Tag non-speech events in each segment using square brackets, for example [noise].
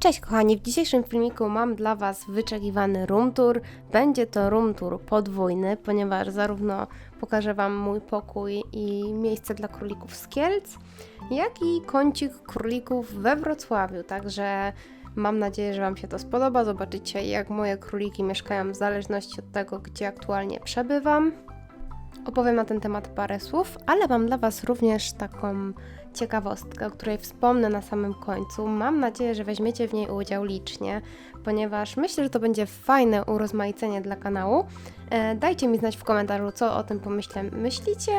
Cześć kochani, w dzisiejszym filmiku mam dla Was wyczekiwany room tour. Będzie to room tour podwójny, ponieważ zarówno pokażę Wam mój pokój i miejsce dla królików z Kielc, jak i kącik królików we Wrocławiu, także mam nadzieję, że Wam się to spodoba. Zobaczycie jak moje króliki mieszkają w zależności od tego, gdzie aktualnie przebywam. Opowiem na ten temat parę słów, ale mam dla Was również taką ciekawostkę, o której wspomnę na samym końcu. Mam nadzieję, że weźmiecie w niej udział licznie, ponieważ myślę, że to będzie fajne urozmaicenie dla kanału. E, dajcie mi znać w komentarzu, co o tym pomyślę myślicie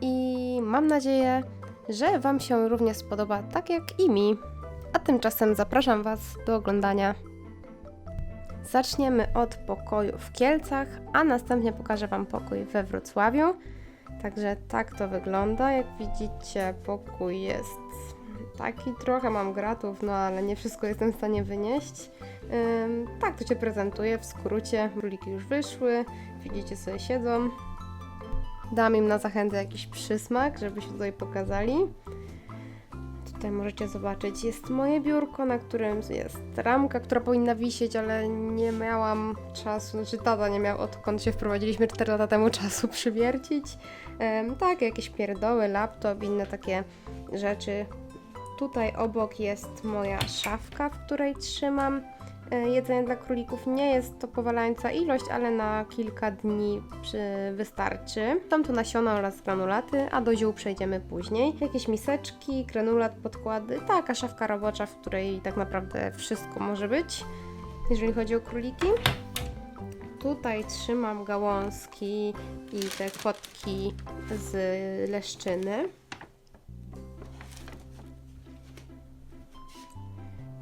i mam nadzieję, że Wam się również spodoba, tak jak i mi. A tymczasem zapraszam Was do oglądania. Zaczniemy od pokoju w Kielcach, a następnie pokażę Wam pokój we Wrocławiu. Także tak to wygląda. Jak widzicie, pokój jest taki trochę mam gratów, no ale nie wszystko jestem w stanie wynieść. Ym, tak to się prezentuje w skrócie. Króliki już wyszły, widzicie sobie siedzą. Dam im na zachętę jakiś przysmak, żeby się tutaj pokazali. Tutaj możecie zobaczyć, jest moje biurko, na którym jest ramka, która powinna wisieć, ale nie miałam czasu, znaczy tata nie miał odkąd się wprowadziliśmy 4 lata temu czasu [laughs] przywiercić. Em, tak, jakieś pierdoły, laptop, inne takie rzeczy. Tutaj obok jest moja szafka, w której trzymam jedzenie dla królików. Nie jest to powalająca ilość, ale na kilka dni wystarczy. Tam to nasiona oraz granulaty, a do ziół przejdziemy później. Jakieś miseczki, granulat, podkłady. Taka szafka robocza, w której tak naprawdę wszystko może być, jeżeli chodzi o króliki. Tutaj trzymam gałązki i te kotki z leszczyny.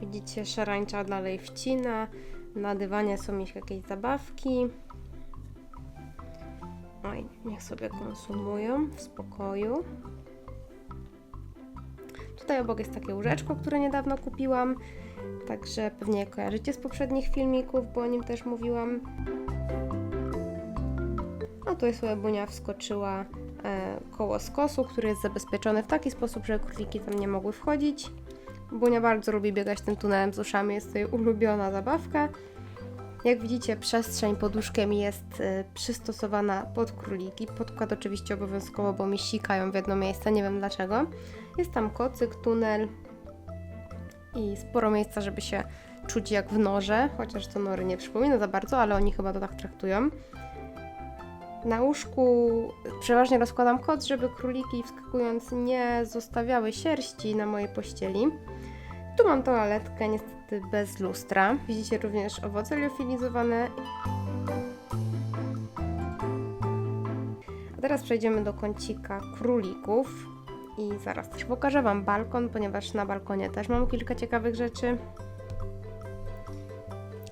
Widzicie, szarańcza dalej wcina. Na dywanie są jakieś zabawki. Oj, niech sobie konsumują w spokoju. Tutaj obok jest takie łóżeczko, które niedawno kupiłam. Także pewnie kojarzycie z poprzednich filmików, bo o nim też mówiłam. No tutaj sobie Bunia wskoczyła e, koło skosu, który jest zabezpieczony w taki sposób, że króliki tam nie mogły wchodzić. Bunia bardzo lubi biegać tym tunelem z uszami, jest to jej ulubiona zabawka. Jak widzicie, przestrzeń pod łóżkiem jest e, przystosowana pod króliki. Podkład oczywiście obowiązkowo, bo mi sikają w jedno miejsce, nie wiem dlaczego. Jest tam kocyk, tunel i sporo miejsca, żeby się czuć jak w norze, chociaż to nory nie przypomina za bardzo, ale oni chyba to tak traktują. Na łóżku przeważnie rozkładam koc, żeby króliki wskakując nie zostawiały sierści na mojej pościeli. Tu mam toaletkę, niestety bez lustra. Widzicie również owoce liofilizowane. A teraz przejdziemy do kącika królików. I zaraz też pokażę Wam balkon, ponieważ na balkonie też mam kilka ciekawych rzeczy.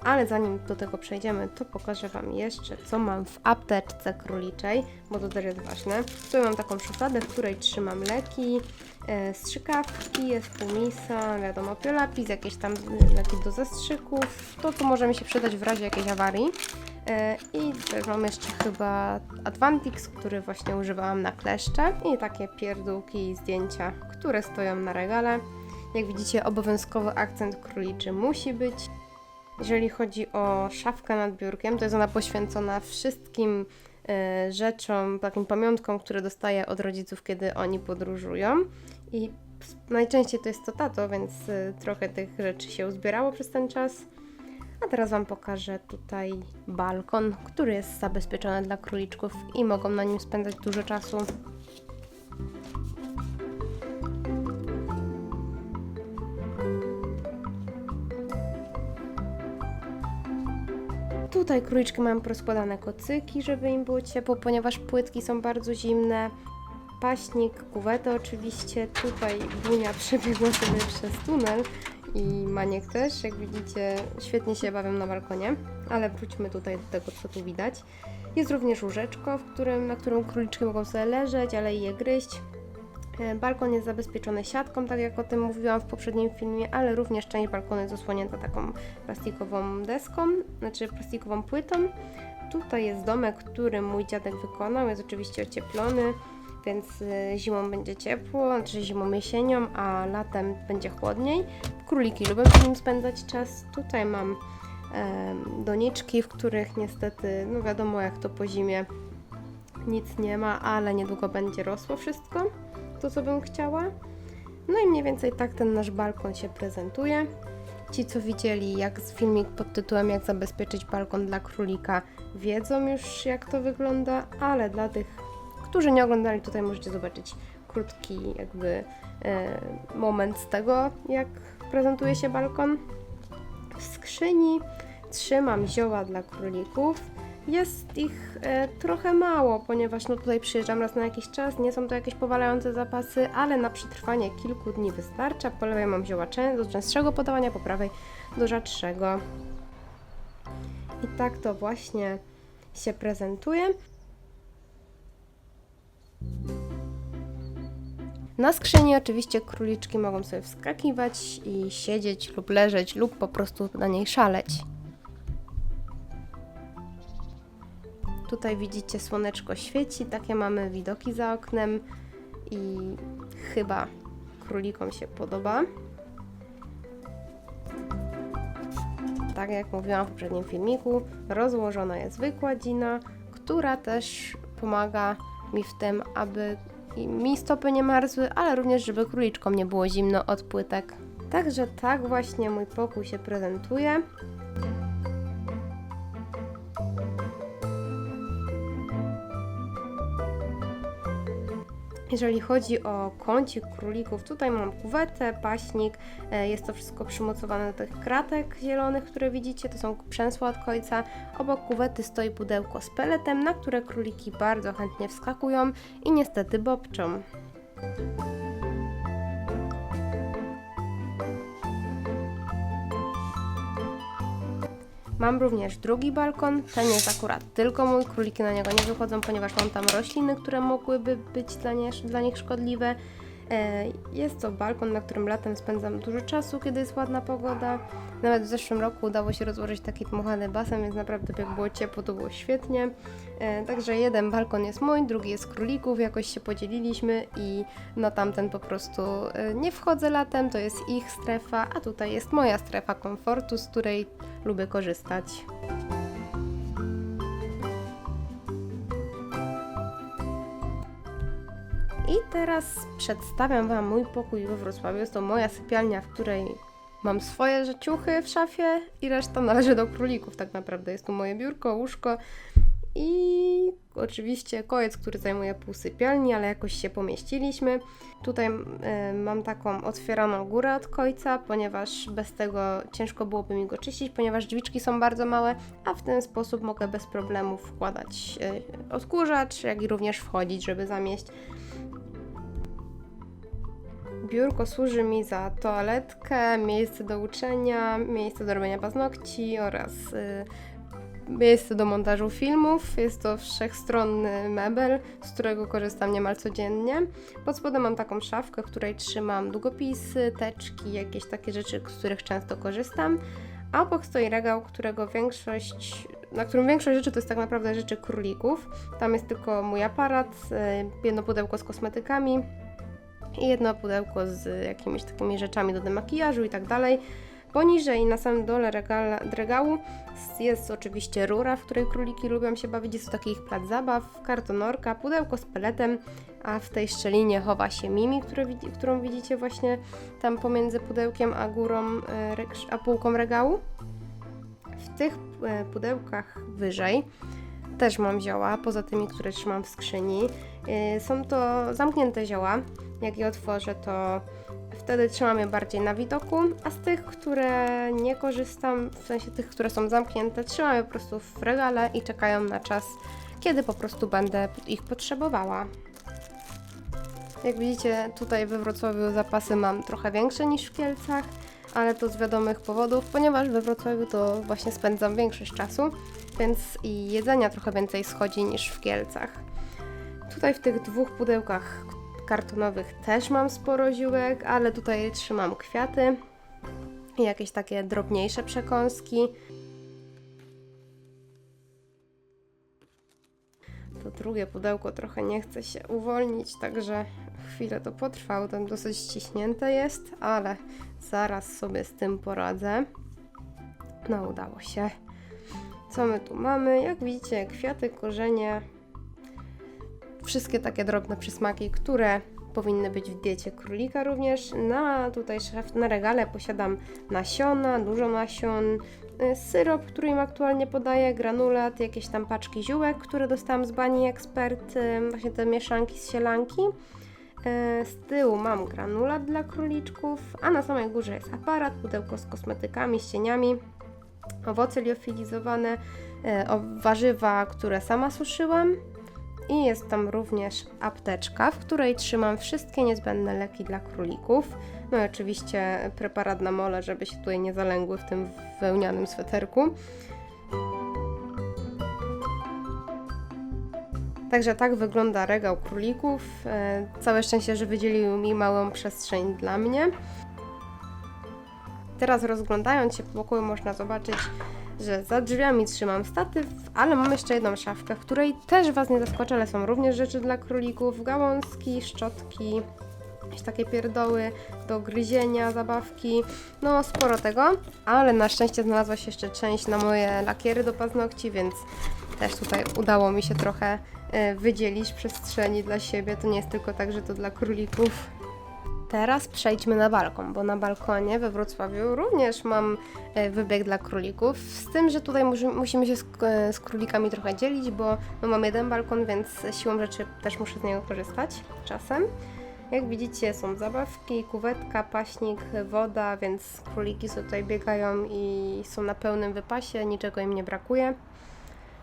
Ale zanim do tego przejdziemy, to pokażę Wam jeszcze, co mam w apteczce króliczej, bo to też jest ważne. Tu mam taką szufladę, w której trzymam leki, e, strzykawki, jest półmisa, wiadomo, piolapis, jakieś tam leki do zastrzyków, to co może mi się przydać w razie jakiejś awarii. E, I też mam jeszcze chyba Advantix, który właśnie używałam na kleszcze i takie pierdółki i zdjęcia, które stoją na regale. Jak widzicie, obowiązkowy akcent króliczy musi być. Jeżeli chodzi o szafkę nad biurkiem, to jest ona poświęcona wszystkim e, rzeczom, takim pamiątkom, które dostaję od rodziców, kiedy oni podróżują. I najczęściej to jest to tato, więc e, trochę tych rzeczy się uzbierało przez ten czas. A teraz Wam pokażę tutaj balkon, który jest zabezpieczony dla króliczków i mogą na nim spędzać dużo czasu. Tutaj króliczki mają porozkładane kocyki, żeby im było ciepło, ponieważ płytki są bardzo zimne. Paśnik, kuwetę oczywiście. Tutaj Bunia [laughs] przebiegła sobie przez tunel i Maniek też. Jak widzicie, świetnie się bawią na balkonie. Ale wróćmy tutaj do tego, co tu widać. Jest również łóżeczko, w którym, na którym króliczki mogą sobie leżeć, ale i je gryźć. E, Balkon jest zabezpieczony siatką, tak jak o tym mówiłam w poprzednim filmie, ale również część balkonu jest zasłonięta taką plastikową deską, znaczy plastikową płytą. Tutaj jest domek, który mój dziadek wykonał, jest oczywiście ocieplony. więc y, zimą będzie ciepło, znaczy zimą jesienią, a latem będzie chłodniej. Króliki lubią z nim spędzać czas. Tutaj mam doniczki, w których niestety, no wiadomo jak to po zimie, nic nie ma, ale niedługo będzie rosło wszystko, to co bym chciała. No i mniej więcej tak ten nasz balkon się prezentuje. Ci, co widzieli jak filmik pod tytułem Jak zabezpieczyć balkon dla królika, wiedzą już jak to wygląda, ale dla tych, którzy nie oglądali, tutaj możecie zobaczyć krótki jakby e, moment z tego, jak prezentuje się balkon. W skrzyni trzymam zioła dla królików. Jest ich e, trochę mało, ponieważ no tutaj przyjeżdżam raz na jakiś czas, nie są to jakieś powalające zapasy, ale na przetrwanie kilku dni wystarcza. Po lewej mam zioła czę- do częstszego podawania, po prawej do rzadszego. I tak to właśnie się prezentuje. Na skrzyni oczywiście króliczki mogą sobie wskakiwać i siedzieć lub leżeć lub po prostu na niej szaleć. Tutaj widzicie słoneczko świeci, takie mamy widoki za oknem i chyba królikom się podoba. Tak jak mówiłam w poprzednim filmiku, rozłożona jest wykładzina, która też pomaga mi w tym, aby mi stopy nie marzły, ale również, żeby króliczkom nie było zimno od płytek. Także tak właśnie mój pokój się prezentuje. Jeżeli chodzi o kącik królików, tutaj mam kuwetę, paśnik, e, jest to wszystko przymocowane do tych kratek zielonych, które widzicie, to są przęsła od końca. Obok kuwety stoi pudełko z peletem, na które króliki bardzo chętnie wskakują i niestety bobczą. Mam również drugi balkon, ten jest akurat tylko mój, króliki na niego nie wychodzą, ponieważ mam tam rośliny, które mogłyby być dla, nie, dla nich szkodliwe. E, Jest to balkon, na którym latem spędzam dużo czasu, kiedy jest ładna pogoda. Nawet w zeszłym roku udało się rozłożyć taki dmuchany basen, więc naprawdę jak było ciepło, to było świetnie. E, Także jeden balkon jest mój, drugi jest królików, jakoś się podzieliliśmy i na tamten po prostu e, nie wchodzę latem, to jest ich strefa, a tutaj jest moja strefa komfortu, z której lubię korzystać. Teraz przedstawiam Wam mój pokój we Wrocławiu. Jest to moja sypialnia, w której mam swoje rzeciuchy w szafie i reszta należy do królików. Tak naprawdę jest tu moje biurko, łóżko i oczywiście kojec, który zajmuje pół sypialni, ale jakoś się pomieściliśmy. Tutaj e, mam taką otwieraną górę od kojca, ponieważ bez tego ciężko byłoby mi go czyścić, ponieważ drzwiczki są bardzo małe, a w ten sposób mogę bez problemu wkładać e, odkurzacz, jak i również wchodzić, żeby zamieść Biurko służy mi za toaletkę, miejsce do uczenia, miejsce do robienia paznokci oraz y, miejsce do montażu filmów. Jest to wszechstronny mebel, z którego korzystam niemal codziennie. Pod spodem mam taką szafkę, w której trzymam długopisy, teczki, jakieś takie rzeczy, z których często korzystam. A obok stoi regał, którego większość, na którym większość rzeczy to jest tak naprawdę rzeczy królików. Tam jest tylko mój aparat, y, jedno pudełko z kosmetykami, i jedno pudełko z jakimiś takimi rzeczami do demakijażu i tak dalej. Poniżej, na samym dole regala, regału jest oczywiście rura, w której króliki lubią się bawić. Jest to taki ich plac zabaw, kartonorka, pudełko z peletem, a w tej szczelinie chowa się Mimi, którą widzicie właśnie tam pomiędzy pudełkiem a górą, e, a półką regału. W tych e, pudełkach wyżej też mam zioła, poza tymi, które trzymam w skrzyni. E, Są to zamknięte zioła. Jak je otworzę, to wtedy trzymam je bardziej na widoku, a z tych, które nie korzystam, w sensie tych, które są zamknięte, trzymam je po prostu w regale i czekają na czas, kiedy po prostu będę ich potrzebowała. Jak widzicie, tutaj we Wrocławiu zapasy mam trochę większe niż w Kielcach, ale to z wiadomych powodów, ponieważ we Wrocławiu to właśnie spędzam większość czasu, więc i jedzenia trochę więcej schodzi niż w Kielcach. Tutaj w tych dwóch pudełkach kartonowych też mam sporo ziółek, ale tutaj trzymam kwiaty i jakieś takie drobniejsze przekąski. To drugie pudełko trochę nie chce się uwolnić, także chwilę to potrwało, tam dosyć ściśnięte jest, ale zaraz sobie z tym poradzę. No, udało się. Co my tu mamy? Jak widzicie, kwiaty, korzenie, wszystkie takie drobne przysmaki, które powinny być w diecie królika również. Na tutaj szef, na regale posiadam nasiona, dużo nasion, y, syrop, który im aktualnie podaję, granulat, jakieś tam paczki ziółek, które dostałam z Bani Expert, y, właśnie te mieszanki z sielanki. Y, Z tyłu mam granulat dla króliczków, a na samej górze jest aparat, pudełko z kosmetykami, z cieniami, owoce liofilizowane, warzywa, które sama suszyłam. I jest tam również apteczka, w której trzymam wszystkie niezbędne leki dla królików. No i oczywiście preparat na mole, żeby się tutaj nie zalęgły w tym wełnianym sweterku. Także tak wygląda regał królików. E, Całe szczęście, że wydzielił mi małą przestrzeń dla mnie. Teraz rozglądając się po pokoju można zobaczyć, że za drzwiami trzymam statyw, ale mam jeszcze jedną szafkę, w której też Was nie zaskoczę, ale są również rzeczy dla królików, gałązki, szczotki, jakieś takie pierdoły do gryzienia, zabawki, no sporo tego, ale na szczęście znalazła się jeszcze część na moje lakiery do paznokci, więc też tutaj udało mi się trochę e, wydzielić przestrzeni dla siebie, to nie jest tylko tak, że to dla królików. Teraz przejdźmy na balkon, bo na balkonie we Wrocławiu również mam e, wybieg dla królików. Z tym, że tutaj musi, musimy się z, e, z królikami trochę dzielić, bo no, mam jeden balkon, więc siłą rzeczy też muszę z niego korzystać czasem. Jak widzicie, są zabawki, kuwetka, paśnik, woda, więc króliki tutaj biegają i są na pełnym wypasie, niczego im nie brakuje.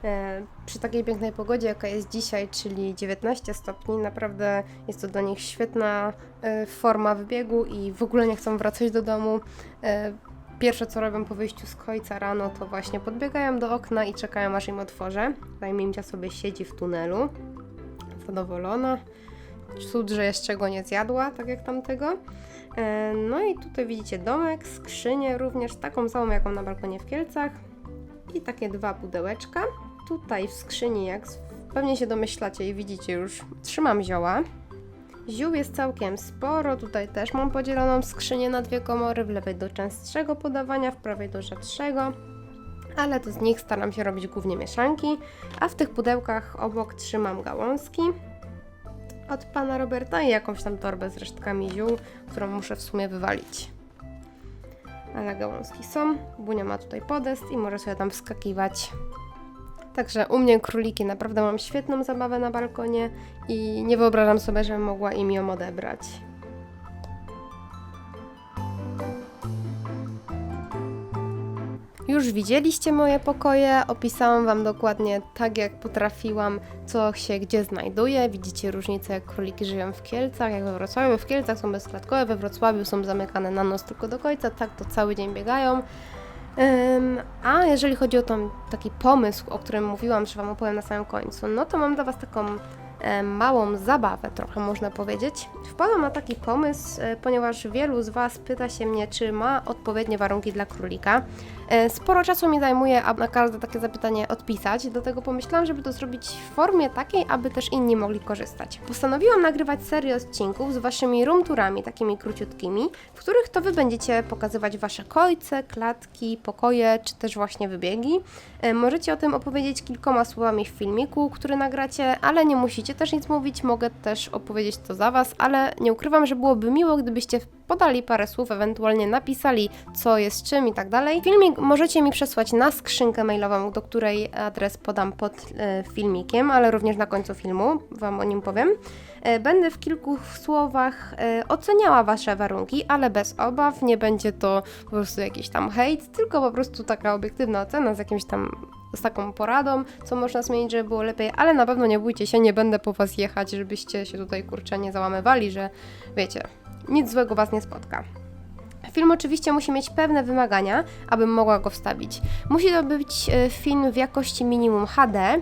E, Przy takiej pięknej pogodzie, jaka jest dzisiaj, czyli 19 stopni, naprawdę jest to dla nich świetna e, forma wybiegu i w ogóle nie chcą wracać do domu. E, Pierwsze co robią po wyjściu z końca rano, to właśnie podbiegają do okna i czekają aż im otworzę. Tutaj Mimcia sobie siedzi w tunelu, zadowolona. Cud, że jeszcze go nie zjadła, tak jak tamtego. No i tutaj widzicie domek, skrzynię również, taką samą jaką na balkonie w Kielcach. I takie dwa pudełeczka. Tutaj w skrzyni, jak pewnie się domyślacie i widzicie już, trzymam zioła. Ziół jest całkiem sporo, tutaj też mam podzieloną skrzynię na dwie komory, w lewej do częstszego podawania, w prawej do rzadszego. Ale to z nich staram się robić głównie mieszanki, a w tych pudełkach obok trzymam gałązki od pana Roberta i jakąś tam torbę z resztkami ziół, którą muszę w sumie wywalić. Ale gałązki są, Bunia ma tutaj podest i może sobie tam wskakiwać. Także u mnie króliki naprawdę mam świetną zabawę na balkonie i nie wyobrażam sobie, żebym mogła im ją odebrać. Już widzieliście moje pokoje, opisałam Wam dokładnie tak, jak potrafiłam, co się gdzie znajduje. Widzicie różnicę, jak króliki żyją w Kielcach, jak we Wrocławiu. W Kielcach są bezklatkowe, we Wrocławiu są zamykane na noc tylko do końca, tak to cały dzień biegają. A jeżeli chodzi o ten taki pomysł, o którym mówiłam, że Wam opowiem na samym końcu, no to mam dla Was taką małą zabawę, trochę można powiedzieć. Wpadłam na taki pomysł, e, ponieważ wielu z Was pyta się mnie, czy ma odpowiednie warunki dla królika. E, Sporo czasu mi zajmuje, aby na każde takie zapytanie odpisać, dlatego pomyślałam, żeby to zrobić w formie takiej, aby też inni mogli korzystać. Postanowiłam nagrywać serię odcinków z Waszymi roomturami, takimi króciutkimi, w których to Wy będziecie pokazywać Wasze kojce, klatki, pokoje, czy też właśnie wybiegi. E, Możecie o tym opowiedzieć kilkoma słowami w filmiku, który nagracie, ale nie musicie też nic mówić, mogę też opowiedzieć to za Was, ale nie ukrywam, że byłoby miło, gdybyście podali parę słów, ewentualnie napisali, co jest czym i tak dalej. Filmik możecie mi przesłać na skrzynkę mailową, do której adres podam pod e, filmikiem, ale również na końcu filmu Wam o nim powiem. E, Będę w kilku słowach e, oceniała Wasze warunki, ale bez obaw, nie będzie to po prostu jakiś tam hejt, tylko po prostu taka obiektywna ocena z jakimś tam z taką poradą, co można zmienić, żeby było lepiej, ale na pewno nie bójcie się, nie będę po Was jechać, żebyście się tutaj kurczę nie załamywali, że wiecie, nic złego Was nie spotka. Film oczywiście musi mieć pewne wymagania, abym mogła go wstawić. Musi to być e, film w jakości minimum HD,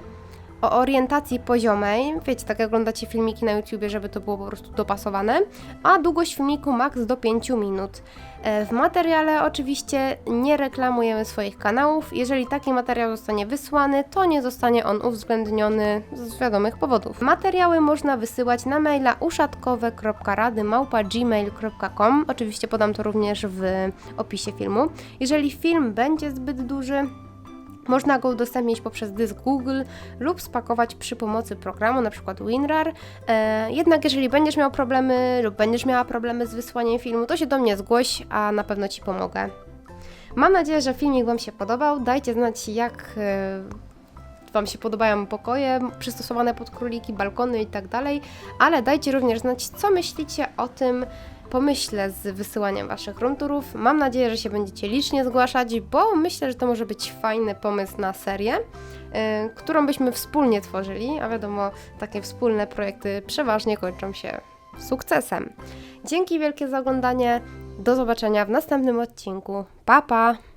o orientacji poziomej. Wiecie, tak jak oglądacie filmiki na YouTubie, żeby to było po prostu dopasowane. A długość filmiku maks do 5 minut. E, W materiale oczywiście nie reklamujemy swoich kanałów. Jeżeli taki materiał zostanie wysłany, to nie zostanie on uwzględniony z wiadomych powodów. Materiały można wysyłać na maila uszatkowe.rady.gmail.com Oczywiście podam to również w opisie filmu. Jeżeli film będzie zbyt duży, można go udostępnić poprzez dysk Google lub spakować przy pomocy programu, np. WinRAR. E, jednak jeżeli będziesz miał problemy lub będziesz miała problemy z wysłaniem filmu, to się do mnie zgłoś, a na pewno Ci pomogę. Mam nadzieję, że filmik Wam się podobał. Dajcie znać, jak e, Wam się podobają pokoje przystosowane pod króliki, balkony i tak dalej, ale dajcie również znać, co myślicie o tym pomyśle z wysyłaniem Waszych roomturów. Mam nadzieję, że się będziecie licznie zgłaszać, bo myślę, że to może być fajny pomysł na serię, y, którą byśmy wspólnie tworzyli, a wiadomo, takie wspólne projekty przeważnie kończą się sukcesem. Dzięki wielkie za oglądanie. Do zobaczenia w następnym odcinku. Pa pa!